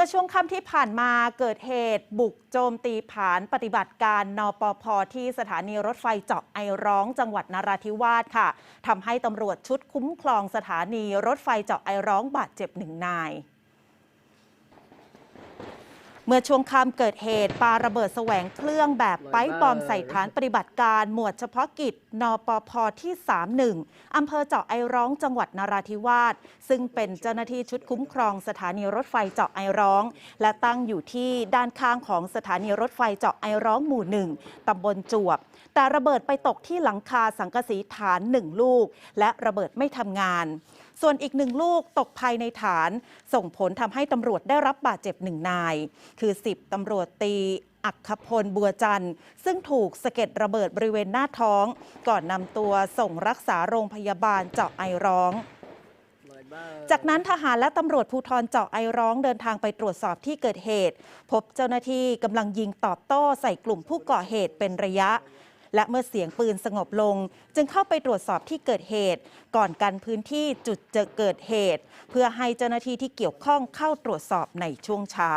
มื่อช่วงค่ำที่ผ่านมาเกิดเหตุบุกโจมตีผานปฏิบัติการนปพที่สถานีรถไฟเจาะไอร้องจังหวัดนราธิวาสค่ะทำให้ตำรวจชุดคุ้มครองสถานีรถไฟเจาะไอร้องบาดเจ็บหนึ่งนาย เมื่อช่วงค่ำเกิดเหตุปาระเบิดแสวงเครื่องแบบไปบอมใส่ฐานปฏิบัติการ หมวดเฉพาะกิจ นปพที่ 31 อำเภอเจาะไอร้องจังหวัดนราธิวาส ซึ่งเป็นเจ้าหน้าที่ชุดคุ้มครองสถานีรถไฟเจาะไอร้อง และตั้งอยู่ที่ด้านข้างของสถานีรถไฟเจาะไอร้องหมู่หนึ่งตำบลจวบ แต่ระเบิดไปตกที่หลังคาสังกะสีฐานหนึ่งลูก และระเบิดไม่ทำงาน ส่วนอีกหนึ่งลูกตกภายในฐาน ส่งผลทำให้ตำรวจได้รับบาดเจ็บหนึ่งนาย คือ 10ตำรวจตีอัคพลบัวจันทร์ ซึ่งถูกสะเก็ดระเบิดบริเวณหน้าท้อง ก่อนนำตัวส่งรักษาโรงพยาบาลเจาะไอร้องจากนั้นทหารและตำรวจภูธรเจาะไอร้องเดินทางไปตรวจสอบที่เกิดเหตุ พบเจ้าหน้าที่กำลังยิงตอบโต้ใส่กลุ่มผู้ก่อเหตุเป็นระยะ และเมื่อเสียงปืนสงบลง จึงเข้าไปตรวจสอบที่เกิดเหตุ ก่อนกันพื้นที่จุดจะเกิดเหตุ เพื่อให้เจ้าหน้าที่ที่เกี่ยวข้องเข้าตรวจสอบในช่วงเช้า